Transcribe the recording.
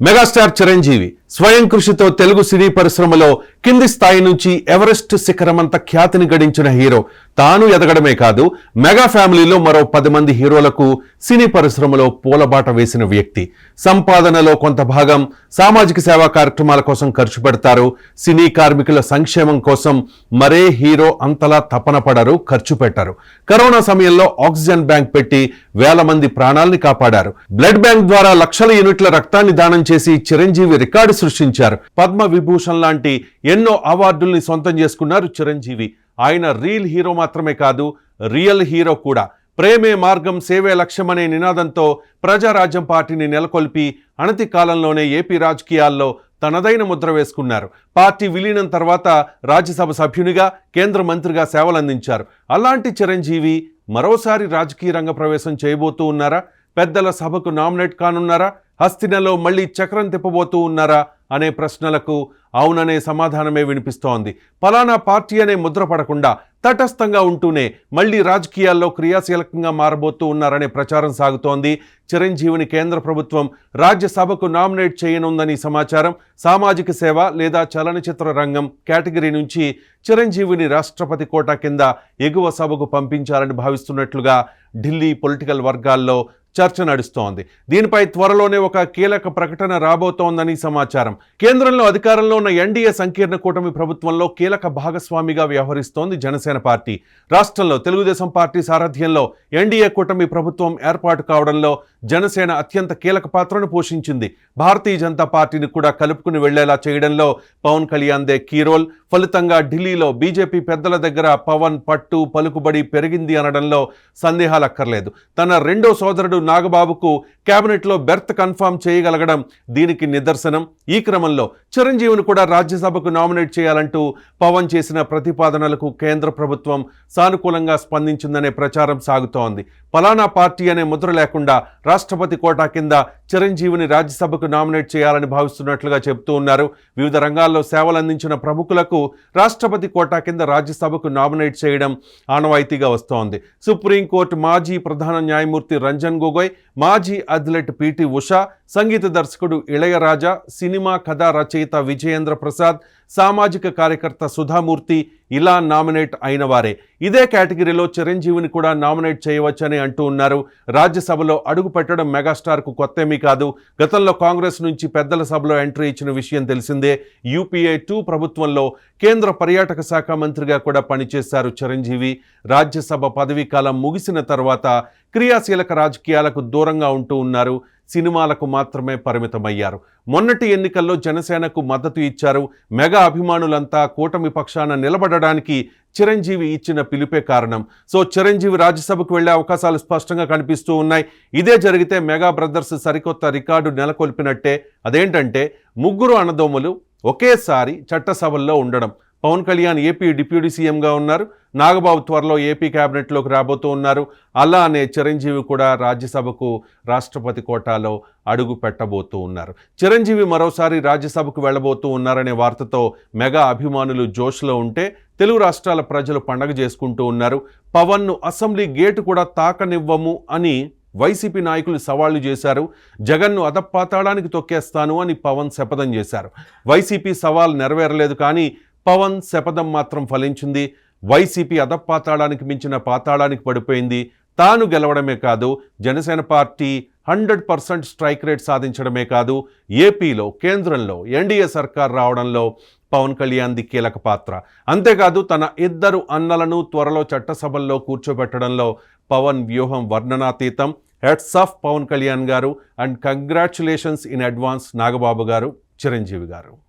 Megastar Chiranjeevi. స్వయం కృషితో తెలుగు సినీ పరిశ్రమలో కింది స్థాయి నుంచి ఎవరెస్ట్ శిఖరమంత ఖ్యాతిని గడించిన హీరో. తాను ఎదగడమే కాదు మెగా ఫ్యామిలీలో మరో పది మంది హీరోలకు సినీ పరిశ్రమలో పూలబాట వేసిన వ్యక్తి. సంపాదనలో కొంత భాగం సామాజిక సేవా కార్యక్రమాల కోసం ఖర్చు పెడతారు. సినీ కార్మికుల సంక్షేమం కోసం మరే హీరో అంతలా తపన పడరు ఖర్చు పెట్టారు. కరోనా సమయంలో ఆక్సిజన్ బ్యాంక్ పెట్టి వేల మంది ప్రాణాల్ని కాపాడారు. బ్లడ్ బ్యాంక్ ద్వారా లక్షల యూనిట్ల రక్తాన్ని దానం చేసి చిరంజీవి రికార్డు సృష్టించారు. పద్మ విభూషణ్ లాంటి ఎన్నో అవార్డుల్ని సొంతం చేసుకున్నారు చిరంజీవి. ఆయన రీల్ హీరో మాత్రమే కాదు రియల్ హీరో కూడా. ప్రేమే మార్గం సేవే లక్ష్యమనే నినాదంతో ప్రజారాజ్యం పార్టీని నెలకొల్పి అనతి కాలంలోనే ఏపీ రాజకీయాల్లో తనదైన ముద్ర వేసుకున్నారు. పార్టీ విలీనం తర్వాత రాజ్యసభ సభ్యునిగా కేంద్ర మంత్రిగా సేవలందించారు. అలాంటి చిరంజీవి మరోసారి రాజకీయ రంగ ప్రవేశం చేయబోతూ ఉన్నారా? పెద్దల సభకు నామినేట్ కానున్నారా? హస్తినలో మళ్ళీ చక్రం తిప్పబోతూ ఉన్నారా అనే ప్రశ్నలకు అవుననే సమాధానమే వినిపిస్తోంది. పలానా పార్టీ అనే ముద్ర పడకుండా తటస్థంగా ఉంటూనే మళ్ళీ రాజకీయాల్లో క్రియాశీలకంగా మారబోతూ ఉన్నారనే ప్రచారం సాగుతోంది. చిరంజీవిని కేంద్ర ప్రభుత్వం రాజ్యసభకు నామినేట్ చేయనుందని సమాచారం. సామాజిక సేవ లేదా చలనచిత్ర రంగం కేటగిరీ నుంచి చిరంజీవిని రాష్ట్రపతి కోటా కింద ఎగువ సభకు పంపించాలని భావిస్తున్నట్లుగా ఢిల్లీ పొలిటికల్ వర్గాల్లో చర్చ నడుస్తోంది. దీనిపై త్వరలోనే ఒక కీలక ప్రకటన రాబోతోందని సమాచారం. కేంద్రంలో అధికారంలో ఉన్న ఎన్డీఏ సంకీర్ణ కూటమి ప్రభుత్వంలో కీలక భాగస్వామిగా వ్యవహరిస్తోంది జనసేన పార్టీ. రాష్ట్రంలో తెలుగుదేశం పార్టీ సారథ్యంలో ఎన్డీఏ కూటమి ప్రభుత్వం ఏర్పాటు కావడంలో జనసేన అత్యంత కీలక పాత్రను పోషించింది. భారతీయ జనతా పార్టీని కూడా కలుపుకుని వెళ్ళేలా చేయడంలో పవన్ కళ్యాణ్ దే కీరోల్ ఫలితంగా ఢిల్లీలో బీజేపీ పెద్దల దగ్గర పవన్ పట్టు పలుకుబడి పెరిగింది అనడంలో సందేహాలు అక్కర్లేదు తన రెండో సోదరుడు నాగబాబుకు కేబినెట్లో బెర్త్ కన్ఫర్మ్ చేయగలగడం దీనికి నిదర్శనం. ఈ క్రమంలో చిరంజీవిని కూడా రాజ్యసభకు నామినేట్ చేయాలంటూ పవన్ చేసిన ప్రతిపాదనలకు కేంద్ర ప్రభుత్వం సానుకూలంగా స్పందించిందనే ప్రచారం సాగుతోంది. ఫలానా పార్టీ అనే ముద్ర లేకుండా రాష్ట్రపతి కోటా కింద చిరంజీవిని రాజ్యసభకు నామినేట్ చేయాలని భావిస్తున్నట్లుగా చెబుతూ ఉన్నారు. వివిధ రంగాల్లో సేవలు అందించిన ప్రముఖులకు రాష్ట్రపతి కోటా కింద రాజ్యసభకు నామినేట్ చేయడం ఆనవాయితీగా వస్తోంది. సుప్రీంకోర్టు మాజీ ప్రధాన న్యాయమూర్తి రంజన్ గొగోయ్ మాజీ అథ్లెట్ పిటి ఉషా సంగీత దర్శకుడు ఇళయరాజా సినిమా కథా రచయిత విజయేంద్ర ప్రసాద్ సామాజిక కార్యకర్త సుధామూర్తి ఇలా నామినేట్ అయిన వారే. ఇదే కేటగిరీలో చిరంజీవిని కూడా నామినేట్ చేయవచ్చని అంటూ ఉన్నారు. రాజ్యసభలో అడుగు పెట్టడం మెగాస్టార్కు కొత్తేమీ కాదు. గతంలో కాంగ్రెస్ నుంచి పెద్దల సభలో ఎంట్రీ ఇచ్చిన విషయం తెలిసిందే. యూపీఏ టూ ప్రభుత్వంలో కేంద్ర పర్యాటక శాఖ మంత్రిగా కూడా పనిచేశారు చిరంజీవి. రాజ్యసభ పదవీ కాలం ముగిసిన తర్వాత క్రియాశీలక రాజకీయాలకు దూరంగా ఉంటూ ఉన్నారు. సినిమాలకు మాత్రమే పరిమితమయ్యారు. మొన్నటి ఎన్నికల్లో జనసేనకు మద్దతు ఇచ్చారు. మెగా అభిమానులంతా కూటమి పక్షాన నిలబడడానికి చిరంజీవి ఇచ్చిన పిలుపే కారణం. సో చిరంజీవి రాజ్యసభకు వెళ్ళే అవకాశాలు స్పష్టంగా కనిపిస్తూ ఉన్నాయి. ఇదే జరిగితే మెగా బ్రదర్స్ సరికొత్త రికార్డు నెలకొల్పినట్టే. అదేంటంటే ముగ్గురు అన్నదోములు ఒకేసారి చట్టసభల్లో ఉండడం. పవన్ కళ్యాణ్ ఏపీ డిప్యూటీ సీఎంగా ఉన్నారు. నాగబాబు త్వరలో ఏపీ క్యాబినెట్లోకి రాబోతూ ఉన్నారు. అలానే చిరంజీవి కూడా రాజ్యసభకు రాష్ట్రపతి కోటాలో అడుగు పెట్టబోతూ ఉన్నారు. చిరంజీవి మరోసారి రాజ్యసభకు వెళ్ళబోతూ ఉన్నారనే వార్తతో మెగా అభిమానులు జోష్లో ఉంటే తెలుగు రాష్ట్రాల ప్రజలు పండగ చేసుకుంటూ ఉన్నారు. పవన్ను అసెంబ్లీ గేటు కూడా తాకనివ్వము అని వైసీపీ నాయకులు సవాళ్ళు చేశారు. జగన్ను అధపాతాళానికి తొక్కేస్తాను అని పవన్ శపథం చేశారు. వైసీపీ సవాల్ నెరవేరలేదు కానీ పవన్ శపథం మాత్రం ఫలించింది. వైసీపీ అధపాతాళానికి మించిన పాతాళానికి పడిపోయింది. తాను గెలవడమే కాదు Janasena party hundred percent strike rate సాధించడమే కాదు ఏపీలో కేంద్రంలో ఎన్డీఏ సర్కార్ రావడంలో పవన్ కళ్యాణ్ది కీలక పాత్ర. అంతేకాదు తన ఇద్దరు అన్నలను త్వరలో చట్టసభల్లో కూర్చోబెట్టడంలో పవన్ వ్యూహం వర్ణనాతీతం. Heads of Pawan Kalyan garu and congratulations in advance Nagababu garu Chiranjeevi garu.